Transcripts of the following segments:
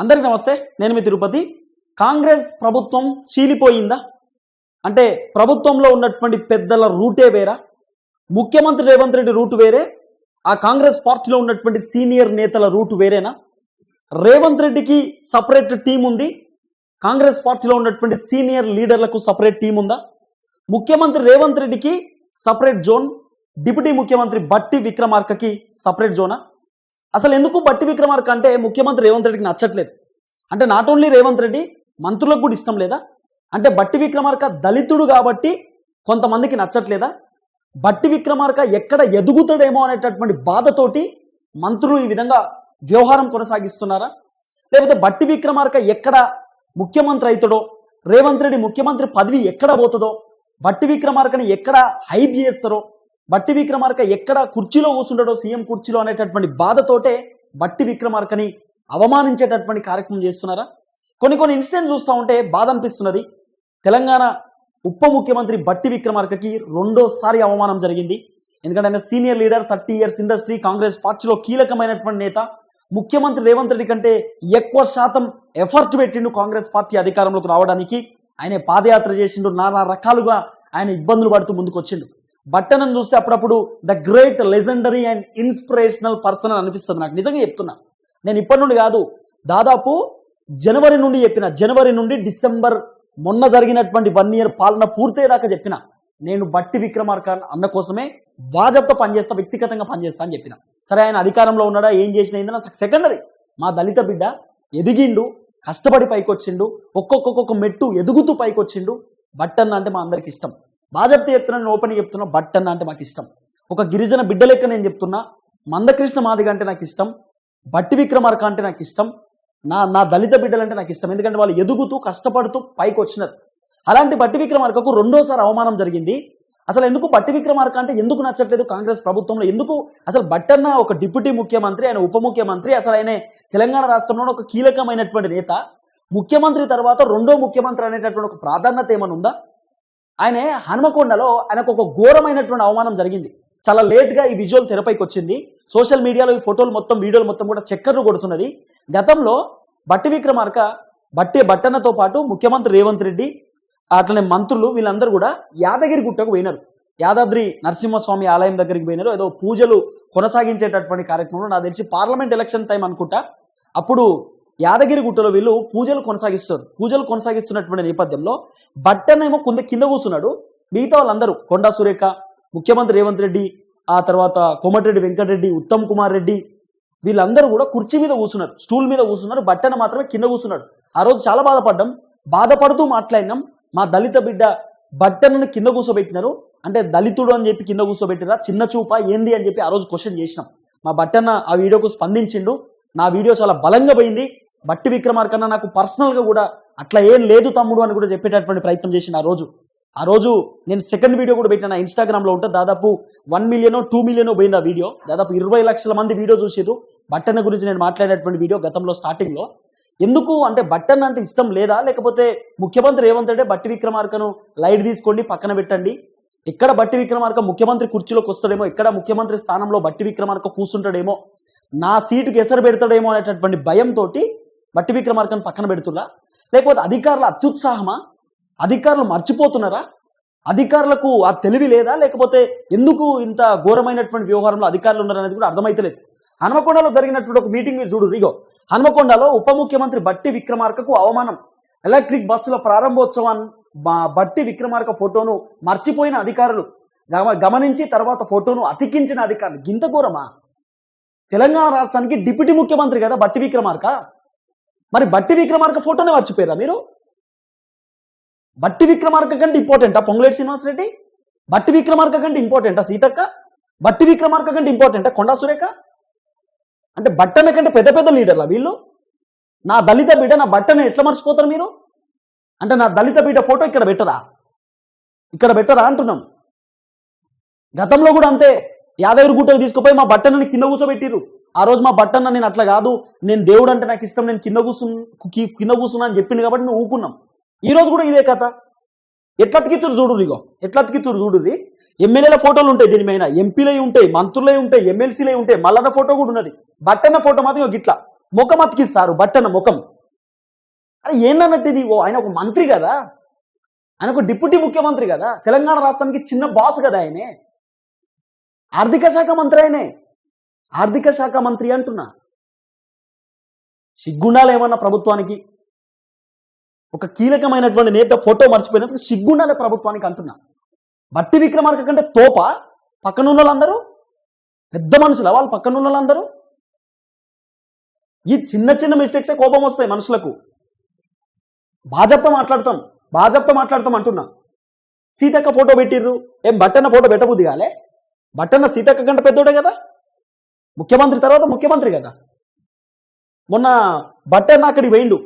అందరికి నమస్తే నేను మీ తిరుపతి. కాంగ్రెస్ ప్రభుత్వం చీలిపోయిందా? అంటే ప్రభుత్వంలో ఉన్నటువంటి పెద్దల రూటే వేరా? ముఖ్యమంత్రి రేవంత్ రెడ్డి రూటు వేరే? ఆ కాంగ్రెస్ పార్టీలో ఉన్నటువంటి సీనియర్ నేతల రూటు వేరేనా? రేవంత్ రెడ్డికి సపరేట్ టీం ఉంది. కాంగ్రెస్ పార్టీలో ఉన్నటువంటి సీనియర్ లీడర్లకు సపరేట్ టీం ఉందా? ముఖ్యమంత్రి రేవంత్ రెడ్డికి సపరేట్ జోన్ డిప్యూటీ ముఖ్యమంత్రి బట్టి విక్రమార్కకి సపరేట్ జోనా? అసలు ఎందుకు బట్టి విక్రమార్క అంటే ముఖ్యమంత్రి రేవంత్ రెడ్డికి నచ్చట్లేదు? అంటే నాట్ ఓన్లీ రేవంత్ రెడ్డి మంత్రులకు కూడా ఇష్టం లేదా? అంటే బట్టి విక్రమార్క దళితుడు కాబట్టి కొంతమందికి నచ్చట్లేదా? బట్టి విక్రమార్క ఎక్కడ ఎదుగుతాడేమో అనేటటువంటి బాధతోటి మంత్రులు ఈ విధంగా వ్యవహారం కొనసాగిస్తున్నారా? లేకపోతే బట్టి విక్రమార్క ఎక్కడ ముఖ్యమంత్రి అవుతాడో రేవంత్ రెడ్డి ముఖ్యమంత్రి పదవి ఎక్కడ పోతుందో బట్టి విక్రమార్కని ఎక్కడ హైప్ చేస్తారో బట్టి విక్రమార్క ఎక్కడ కుర్చీలో కూర్చుంటాడో సీఎం కుర్చీలో అనేటటువంటి బాధతోటే బట్టి విక్రమార్కని అవమానించేటటువంటి కార్యక్రమం చేస్తున్నారా? కొన్ని కొన్ని ఇన్సిడెంట్స్ చూస్తూ ఉంటే బాధ అనిపిస్తున్నది. తెలంగాణ ఉప ముఖ్యమంత్రి బట్టి విక్రమార్కకి రెండోసారి అవమానం జరిగింది. ఎందుకంటే ఆయన senior leader thirty years industry Congress పార్టీలో కీలకమైనటువంటి నేత. ముఖ్యమంత్రి రేవంత్ రెడ్డి కంటే ఎక్కువ శాతం ఎఫర్ట్ పెట్టిండు కాంగ్రెస్ పార్టీ అధికారంలోకి రావడానికి. ఆయన పాదయాత్ర చేసిండు నానా రకాలుగా ఆయన ఇబ్బందులు పడుతూ ముందుకు వచ్చిండు బట్టనని చూస్తే అప్పుడప్పుడు the great legendary and inspirational person అని అనిపిస్తుంది. నాకు నిజంగా చెప్తున్నా. నేను ఇప్పటి నుండి కాదు దాదాపు జనవరి నుండి చెప్పిన జనవరి నుండి డిసెంబర్ మొన్న జరిగినటువంటి వన్ ఇయర్ పాలన పూర్తయ్యేదాకా చెప్పిన. నేను బట్టి విక్రమార్క అన్న కోసమే వాజప్తో పనిచేస్తా వ్యక్తిగతంగా పనిచేస్తా అని చెప్పిన. సరే ఆయన అధికారంలో ఉన్నాడా ఏం చేసినా ఏందన్నా సెకండరీ మా దళిత బిడ్డ ఎదిగిండు కష్టపడి పైకొచ్చిండు ఒక్కొక్కొక్క మెట్టు ఎదుగుతూ పైకొచ్చిండు. బట్టన్న అంటే మా అందరికి ఇష్టం. బాజప్తి చెప్తున్నాను ఓపెన్ చెప్తున్నా బట్టన్న అంటే మాకు ఇష్టం. ఒక గిరిజన బిడ్డ లెక్క నేను చెప్తున్నా మందకృష్ణ మాదిగ అంటే నాకు ఇష్టం బట్టి విక్రమార్క అంటే నాకు ఇష్టం నా నా దళిత బిడ్డలంటే నాకు ఇష్టం. ఎందుకంటే వాళ్ళు ఎదుగుతూ కష్టపడుతూ పైకి వచ్చినారు. అలాంటి బట్టి విక్రమార్కకు రెండోసారి అవమానం జరిగింది. అసలు ఎందుకు బట్టి విక్రమార్క అంటే ఎందుకు నచ్చట్లేదు కాంగ్రెస్ ప్రభుత్వంలో? ఎందుకు? అసలు బట్టన్న ఒక డిప్యూటీ ముఖ్యమంత్రి ఆయన ఉప ముఖ్యమంత్రి అసలు ఆయన తెలంగాణ రాష్ట్రంలో ఒక కీలకమైనటువంటి నేత. ముఖ్యమంత్రి తర్వాత రెండో ముఖ్యమంత్రి అనేటటువంటి ఒక ప్రాధాన్యత ఏమైనా ఉందా? ఆయన హనుమకొండలో ఆయనకు ఒక ఘోరమైనటువంటి అవమానం జరిగింది. చాలా లేట్గా ఈ విజువల్ తెరపైకి వచ్చింది. సోషల్ మీడియాలో ఈ ఫోటోలు మొత్తం వీడియోలు మొత్తం కూడా చక్కర్లు కొడుతున్నది. గతంలో బట్టి విక్రమార్క బట్టి బట్టన్నతో పాటు ముఖ్యమంత్రి రేవంత్ రెడ్డి అట్లనే మంత్రులు వీళ్ళందరూ కూడా యాదగిరి గుట్టకు పోయినారు. యాదాద్రి నరసింహస్వామి ఆలయం దగ్గరికి పోయినారు. ఏదో పూజలు కొనసాగించేటటువంటి కార్యక్రమంలో నాకు తెలిసి పార్లమెంట్ ఎలక్షన్ టైం అనుకుంటా. అప్పుడు యాదగిరి గుట్టలో వీళ్ళు పూజలు కొనసాగిస్తారు పూజలు కొనసాగిస్తున్నటువంటి నేపథ్యంలో బట్టనేమో కొంత కింద కూర్చున్నాడు. మిగతా వాళ్ళందరూ కొండా సురేఖ ముఖ్యమంత్రి రేవంత్ రెడ్డి ఆ తర్వాత కోమటిరెడ్డి వెంకటరెడ్డి ఉత్తమ్ కుమార్ రెడ్డి వీళ్ళందరూ కూడా కుర్చీ మీద కూర్చున్నారు. స్టూల్ మీద కూర్చున్నారు. బట్టన మాత్రమే కింద కూర్చున్నాడు. ఆ రోజు చాలా బాధపడ్డాం. బాధపడుతూ మాట్లాడినాం. మా దళిత బిడ్డ బట్టనను కింద కూర్చోబెట్టినారు. అంటే దళితుడు అని చెప్పి కింద కూర్చోబెట్టినా చిన్న చూప? ఏంది? అని చెప్పి ఆ రోజు క్వశ్చన్ చేసినాం. మా బట్టన్న ఆ వీడియోకు స్పందించిండు. నా వీడియో చాలా బలంగా పోయింది. బట్టి విక్రమార్కన్న నాకు పర్సనల్గా కూడా అట్లా ఏం లేదు తమ్ముడు అని కూడా చెప్పేటటువంటి ప్రయత్నం చేసిన ఆ రోజు. ఆ రోజు నేను సెకండ్ వీడియో కూడా పెట్టిన ఇన్స్టాగ్రామ్లో ఉంటే దాదాపు వన్ మిలియనో టూ మిలియనో పోయింది ఆ వీడియో. దాదాపు ఇరవై లక్షల మంది వీడియో చూసారు బట్టన్న గురించి నేను మాట్లాడేటువంటి వీడియో గతంలో స్టార్టింగ్లో. ఎందుకు? అంటే బట్టన్ అంటే ఇష్టం లేదా? లేకపోతే ముఖ్యమంత్రి రేవంత్ బట్టి విక్రమార్కను లైట్ తీసుకోండి పక్కన పెట్టండి. ఎక్కడ బట్టి విక్రమార్క ముఖ్యమంత్రి కుర్చీలోకి వస్తాడేమో ఎక్కడ ముఖ్యమంత్రి స్థానంలో బట్టి విక్రమార్క కూర్చుంటాడేమో నా సీటుకి ఎసరు పెడతాడేమో అనేటటువంటి భయంతో బట్టి విక్రమార్కను పక్కన పెడుతున్నా లేకపోతే అధికారుల అత్యుత్సాహమా? అధికారులు మర్చిపోతున్నారా? అధికారులకు ఆ తెలివి లేదా? లేకపోతే ఎందుకు ఇంత ఘోరమైనటువంటి వ్యవహారంలో అధికారులు ఉన్నారనేది కూడా అర్థమైతలేదు. హనుమకొండలో జరిగినటువంటి ఒక మీటింగ్ మీరు చూడు ఇగో హనుమకొండలో ఉప ముఖ్యమంత్రి బట్టి విక్రమార్కకు అవమానం. ఎలక్ట్రిక్ బస్సుల ప్రారంభోత్సవం బట్టి విక్రమార్క ఫోటోను మర్చిపోయిన అధికారులు. గమ- గమనించి తర్వాత ఫోటోను అతికించిన అధికారులు. గింత ఘోరమా? తెలంగాణ రాష్ట్రానికి డిప్యూటీ ముఖ్యమంత్రి కదా బట్టి విక్రమార్క? మరి బట్టి విక్రమార్క ఫోటోనే మర్చిపోయారా మీరు? బట్టి విక్రమార్క కంటే ఇంపార్టెంటా పొంగులేటి శ్రీనివాస్ రెడ్డి బట్టి విక్రమార్క కంటే ఇంపార్టెంటా సీతక్క? బట్టి విక్రమార్క కంటే ఇంపార్టెంటా కొండా సురేఖ? అంటే బట్టన కంటే పెద్ద పెద్ద లీడర్లా వీళ్ళు? నా దళిత బిడ్డ నా బట్టను ఎట్లా మర్చిపోతారు మీరు? అంటే నా దళిత బిడ్డ ఫోటో ఇక్కడ పెట్టరా? ఇక్కడ పెట్టరా అంటున్నాం. గతంలో కూడా అంతే. యాదగిరి గుట్టకు తీసుకుపోయి మా బట్టనని కింద కూర్చోబెట్టిర్రు. ఆ రోజు మా బట్టన్న నేను అట్లా కాదు నేను దేవుడు అంటే నాకు ఇష్టం నేను కింద కూర్చు కింద కూర్చున్నా అని చెప్పింది కాబట్టి మేము ఊకున్నాం ఈ రోజు కూడా ఇదే కథ. ఎట్లా అతికితురు చూడు ఇగో ఎట్లా అతికితురు చూడుది ఎమ్మెల్యేల ఫోటోలు ఉంటాయి దీని మీద ఎంపీలే ఉంటాయి మంత్రులే ఉంటాయి ఎమ్మెల్సీలే ఉంటాయి మల్లన్న ఫోటో కూడా ఉన్నది. బట్టన్న ఫోటో మాత్రం ఇగో గిట్లా ముఖం అతికిస్తారు బట్టన్న ముఖం. అది ఏందన్నట్టు ఇది? ఓ ఆయన ఒక మంత్రి కదా. ఆయన ఒక డిప్యూటీ ముఖ్యమంత్రి కదా. తెలంగాణ రాష్ట్రానికి చిన్న బాస్ కదా ఆయనే. ఆర్థిక శాఖ మంత్రి ఆయనే. ఆర్థిక శాఖ మంత్రి అంటున్నా. సిగ్గుండాలు ఏమన్నా ప్రభుత్వానికి? ఒక కీలకమైనటువంటి నేత ఫోటో మర్చిపోయినందుకు సిగ్గుండాలి ప్రభుత్వానికి అంటున్నా. బట్టి విక్రమార్క కంటే తోప? పక్కనున్న వాళ్ళందరూ పెద్ద మనుషుల? వాళ్ళు పక్కనున్న వాళ్ళందరూ ఈ చిన్న చిన్న మిస్టేక్సే కోపం వస్తాయి మనుషులకు. భాజపా మాట్లాడతాం. భాజపా మాట్లాడతాం అంటున్నా. సీతక్క ఫోటో పెట్టిర్రు. ఏం బట్టన్న ఫోటో పెట్టబుద్ది కాలే బట్టన్న సీతక్క కంటే పెద్దోడే కదా? ముఖ్యమంత్రి తర్వాత ముఖ్యమంత్రి కదా. మొన్న బట్టన్న అక్కడికి వేయిండు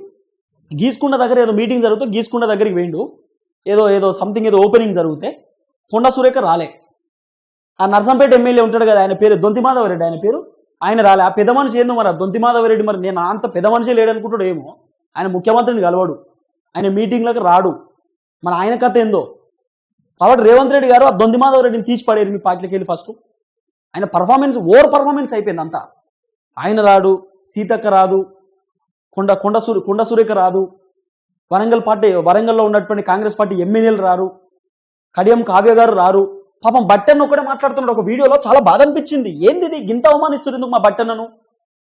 గీసుకుండ దగ్గర ఏదో మీటింగ్ జరుగుతూ గీసుకుండ దగ్గరికి వేయిండు ఏదో ఏదో సంథింగ్ ఏదో ఓపెనింగ్ జరిగితే కొండ సురేఖ రాలే. ఆ నర్సంపేట ఎమ్మెల్యే ఉంటాడు కదా ఆయన పేరు దొంతి మాధవరెడ్డి ఆయన పేరు. ఆయన రాలే. ఆ పెద్ద మనిషి ఏందో మరి ఆ దొంతి మాధవరెడ్డి మరి నేను అంత పెద్ద మనిషి లేడనుకుంటాడు ఏమో. ఆయన ముఖ్యమంత్రిని కలవాడు. ఆయన మీటింగ్లకు రాడు. మరి ఆయన కథ ఏందో? కాబట్టి రేవంత్ రెడ్డి గారు ఆ దొంతి మాధవరెడ్డిని తీసి పడేరు మీ పార్టీకి వెళ్ళి ఫస్ట్ ఆయన పర్ఫార్మెన్స్ ఓవర్ పర్ఫార్మెన్స్ అయిపోయింది అంతా. ఆయన రాడు సీతక్క రాదు కొండ కొండ సూరి కొండ సురేఖ రాదు. వరంగల్ పార్టీ వరంగల్లో ఉన్నటువంటి కాంగ్రెస్ పార్టీ ఎమ్మెల్యేలు రారు. కడియం కావ్య గారు రారు. పాపం బట్టన్న ఒకటే మాట్లాడుతున్నాడు. ఒక వీడియోలో చాలా బాధ అనిపించింది. ఏంది ఇది? గింత అవమానిస్తుంది ఎందుకు మా బట్టన్నను?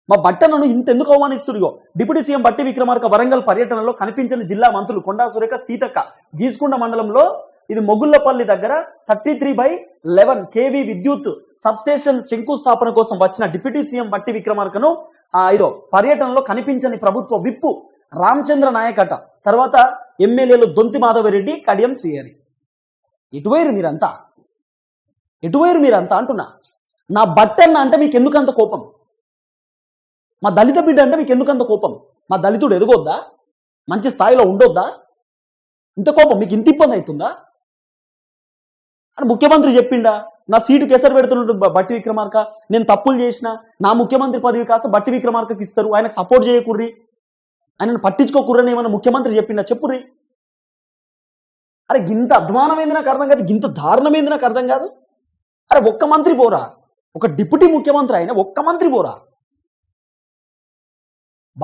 మా బట్టన్నను ఇంత ఎందుకు అవమానిస్తురుగో డిప్యూటీ సీఎం బట్టి విక్రమార్క వరంగల్ పర్యటనలో కనిపించిన జిల్లా మంత్రులు కొండా సురేఖ సీతక్క గీసుకుండ మండలంలో ఇది మొగుళ్ళపల్లి దగ్గర thirty three by eleven KV విద్యుత్ సబ్స్టేషన్ శంకుస్థాపన కోసం వచ్చిన డిప్యూటీ సీఎం బట్టి విక్రమార్కను ఆ, ఇదో పర్యటనలో కనిపించని ప్రభుత్వ విప్పు రామచంద్ర నాయకట. తర్వాత ఎమ్మెల్యేలు దొంతి మాధవరెడ్డి కడియం శ్రీహరి. ఎటువైరు మీరంతా? ఎటువైరు మీరంతా అంటున్నా? నా బట్టన్న అంటే మీకు ఎందుకంత కోపం? మా దళిత బిడ్డ అంటే మీకు ఎందుకంత కోపం? మా దళితుడు ఎదగొద్దా? మంచి స్థాయిలో ఉండొద్దా? ఇంత కోపం మీకు ఇంత ఇబ్బంది అవుతుందా? అని ముఖ్యమంత్రి చెప్పిండా నా సీటు కేసరి పెడుతున్నాడు బట్టి విక్రమార్క నేను తప్పులు చేసిన నా ముఖ్యమంత్రి పదవి కాస్త బట్టి విక్రమార్కకి ఇస్తారు ఆయనకు సపోర్ట్ చేయకుర్రి. ఆయనను పట్టించుకోకుర్రని ఏమన్నా ముఖ్యమంత్రి చెప్పిండా చెప్పుర్రి. అరే గింత అధ్వానమైంది నాకు అర్థం కాదు గింత దారుణమైంది నాకు అర్థం కాదు. అరే ఒక్క మంత్రి పోరా. ఒక డిప్యూటీ ముఖ్యమంత్రి ఆయన ఒక్క మంత్రి పోరా.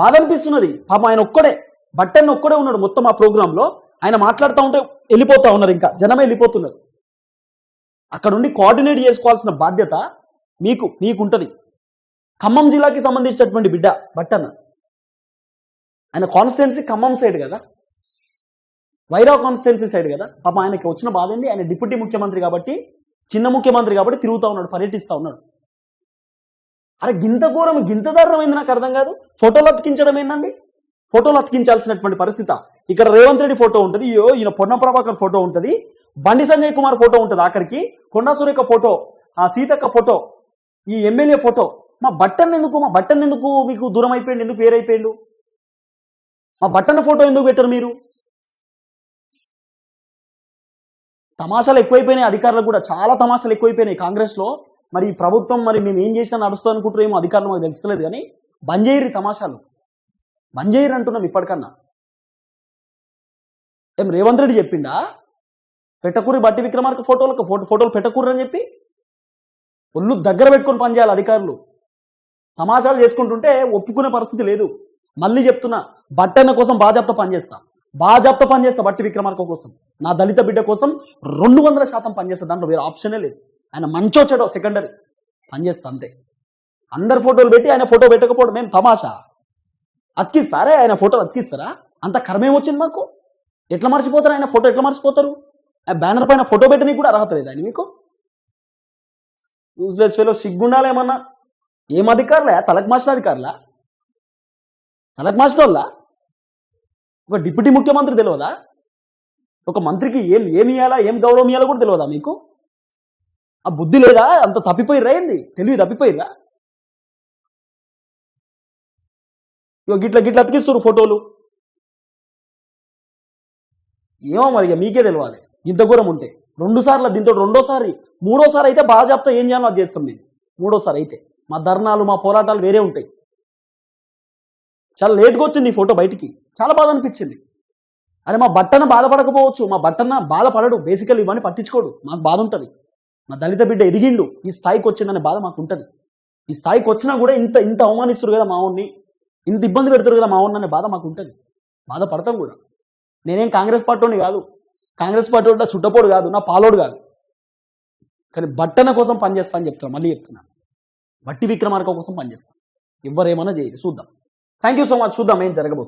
బాధ అనిపిస్తున్నది పాపం ఆయన ఒక్కడే బట్టన్ ఒక్కడే ఉన్నాడు మొత్తం ఆ ప్రోగ్రామ్లో ఆయన మాట్లాడుతూ ఉంటే వెళ్ళిపోతా ఉన్నారు ఇంకా జనమే వెళ్ళిపోతున్నారు. అక్కడుండి కోఆర్డినేట్ చేసుకోవాల్సిన బాధ్యత మీకు మీకుంటుంది. ఖమ్మం జిల్లాకి సంబంధించినటువంటి బిడ్డ బట్టన్న. ఆయన కాన్స్టిట్యున్సీ ఖమ్మం సైడ్ కదా. వైరా కాన్స్టిట్యున్సీ సైడ్ కదా. పాప ఆయనకి వచ్చిన బాధ ఏంది? ఆయన డిప్యూటీ ముఖ్యమంత్రి కాబట్టి చిన్న ముఖ్యమంత్రి కాబట్టి తిరుగుతూ ఉన్నాడు పర్యటిస్తూ ఉన్నాడు. అరే గింత ఘోరం గింత దారుణమైంది నాకు అర్థం కాదు. ఫోటోలు అతికించడం ఏంటండి ఫోటోలు అతికించాల్సినటువంటి పరిస్థితి. ఇక్కడ రేవంత్ రెడ్డి ఫోటో ఉంటుంది అయ్యో ఈయన పొన్న ప్రభాకర్ ఫోటో ఉంటుంది బండి సంజయ్ కుమార్ ఫోటో ఉంటుంది ఆఖరికి కొండా సురేఖ ఫోటో ఆ సీతక్క ఫోటో ఈ ఎమ్మెల్యే ఫోటో. మా బట్టన్ ఎందుకు మా బట్టన్ ఎందుకు మీకు దూరం అయిపోయింది ఎందుకు వేరైపోయిండు మా బట్టన్ ఫోటో ఎందుకు పెట్టరు మీరు? తమాషాలు ఎక్కువైపోయినాయి అధికారులు కూడా చాలా తమాషాలు ఎక్కువైపోయినాయి కాంగ్రెస్లో మరి ప్రభుత్వం మరి మేము ఏం చేసినా నడుస్తుంది అనుకుంటున్నామో ఏమో అధికారులు మాకు తెలుస్తలేదు కానీ బంద్ చేయరు తమాషాలు. మంజయ్యర్ అంటున్నాం ఇప్పటికన్నా. ఏం రేవంత్ రెడ్డి చెప్పిండా? పెట్టకూరి బట్టి విక్రమార్క ఫోటోలకు ఫోటో ఫోటోలు పెట్టకూరు అని చెప్పి? ఒళ్ళు దగ్గర పెట్టుకొని పనిచేయాలి అధికారులు. తమాషాలు చేసుకుంటుంటే ఒప్పుకునే పరిస్థితి లేదు. మళ్ళీ చెప్తున్నా బట్టన్న కోసం బాజాప్త పనిచేస్తా. బాజాప్త పనిచేస్తా బట్టి విక్రమార్క కోసం. నా దళిత బిడ్డ కోసం రెండు వందల శాతం పనిచేస్తా. దాంట్లో వేరే ఆప్షనే లేదు. ఆయన మంచో చెడో సెకండరీ. పనిచేస్తా అంతే. అందరు ఫోటోలు పెట్టి ఆయన ఫోటో పెట్టకపోవడం మేము తమాషా? అతికిస్తారే? ఆయన ఫోటోలు అతికిస్తారా? అంత కర్మేం వచ్చింది మాకు? ఎట్లా మర్చిపోతారు? ఆయన ఫోటో ఎట్లా మర్చిపోతారు? ఆ బ్యానర్ పైన ఫోటో పెట్టడానికి కూడా అర్హత లేదు ఆయన మీకు? యూజ్లెస్ ఫెలో సిగ్గుండాలి ఏమన్నా? ఏం అధికారులే? తలకు మార్చిన అధికారులా? తలకు మార్చిన వాళ్ళ ఒక డిప్యూటీ ముఖ్యమంత్రి తెలియదా ఒక మంత్రికి ఏం ఏమి ఇవ్వాలా ఏం గౌరవం ఇవ్వాలో కూడా తెలియదా మీకు? ఆ బుద్ధి లేదా? అంత తప్పిపోయిర్రా ఏంది? తెలివి తప్పిపోయిరా ఇగో గిట్ల గిట్ల అతికిస్తారు ఫోటోలు. ఏమో మరి మీకే తెలియాలి ఇంత ఘోరం ఉంటే. రెండు సార్లు దీంతో రెండోసారి మూడోసారి అయితే బాగా చెప్తా ఏం చేయాలో అది చేస్తాం మేము. మూడోసారి అయితే. మా ధర్నాలు మా పోరాటాలు వేరే ఉంటాయి. చాలా లేట్గా వచ్చింది ఈ ఫోటో బయటికి. చాలా బాధ అనిపించింది. అరే మా బట్టన బాధపడకపోవచ్చు. మా బట్టన బాధపడడు. బేసికల్ ఇవన్నీ పట్టించుకోడు. మాకు బాధ ఉంటుంది. మా దళిత బిడ్డ ఎదిగిండు. ఈ స్థాయికి వచ్చిందనే బాధ మాకు ఉంటుంది. ఈ స్థాయికి వచ్చినా కూడా ఇంత ఇంత అవమానిస్తారు కదా మా ఇంత ఇబ్బంది పెడతారు కదా మా ఉన్ననే బాధ మాకు ఉంటుంది. బాధపడతాం కూడా. నేనేం కాంగ్రెస్ పార్టీని కాదు. కాంగ్రెస్ పార్టీ ఉంటే చుట్టపోడు కాదు నా పాలోడు కాదు. కానీ బట్టన కోసం పనిచేస్తా అని చెప్తున్నా మళ్ళీ చెప్తున్నాను బట్టి విక్రమార్క కోసం పనిచేస్తాను ఎవరేమన్నా చేయదు చూద్దాం. థ్యాంక్ యూ సో మచ్ చూద్దాం ఏం జరగబోతుంది.